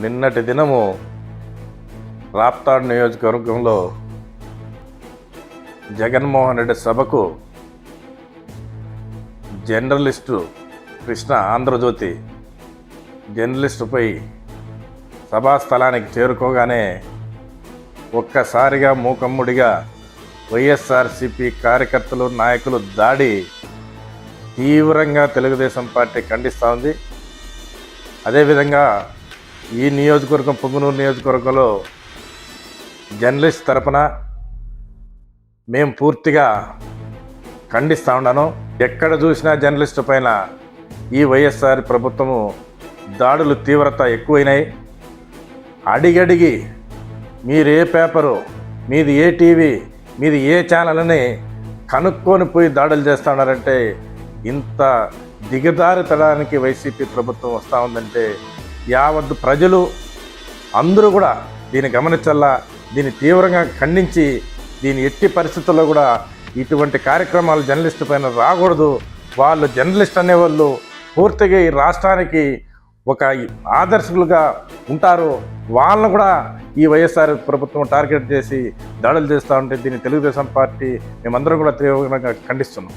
నిన్నటి దినము రాప్తాడ్ నియోజకవర్గంలో జగన్మోహన్ రెడ్డి సభకు జర్నలిస్టు కృష్ణ ఆంధ్రజ్యోతి జర్నలిస్టుపై సభా స్థలానికి చేరుకోగానే ఒక్కసారిగా మూకమ్ముడిగా వైఎస్ఆర్సిపి కార్యకర్తలు నాయకులు దాడి తీవ్రంగా తెలుగుదేశం పార్టీ ఖండిస్తూ ఉంది. అదేవిధంగా ఈ నియోజకవర్గం పొంగునూరు నియోజకవర్గంలో జర్నలిస్ట్ తరపున మేము పూర్తిగా ఖండిస్తూ ఉన్నాను. ఎక్కడ చూసినా జర్నలిస్టు పైన ఈ వైఎస్ఆర్ ప్రభుత్వము దాడులు తీవ్రత ఎక్కువైనాయి. అడిగడిగి మీరు ఏ పేపరు మీది ఏ టీవీ మీది ఏ ఛానల్ అని కనుక్కొని పోయి దాడులు చేస్తూ ఉన్నారంటే ఇంత దిగదారితడానికి వైసీపీ ప్రభుత్వం వస్తూ ఉందంటే యావత్ ప్రజలు అందరూ కూడా దీన్ని గమనించల్లా దీన్ని తీవ్రంగా ఖండించి దీని ఎట్టి పరిస్థితుల్లో కూడా ఇటువంటి కార్యక్రమాలు జర్నలిస్టు పైన రాకూడదు. వాళ్ళు జర్నలిస్ట్ అనేవాళ్ళు పూర్తిగా ఈ రాష్ట్రానికి ఒక ఆదర్శకులుగా ఉంటారు. వాళ్ళను కూడా ఈ వైఎస్ఆర్ ప్రభుత్వం టార్గెట్ చేసి దాడులు చేస్తూ ఉంటే దీన్ని తెలుగుదేశం పార్టీ మేమందరం కూడా తీవ్రంగా ఖండిస్తున్నాం.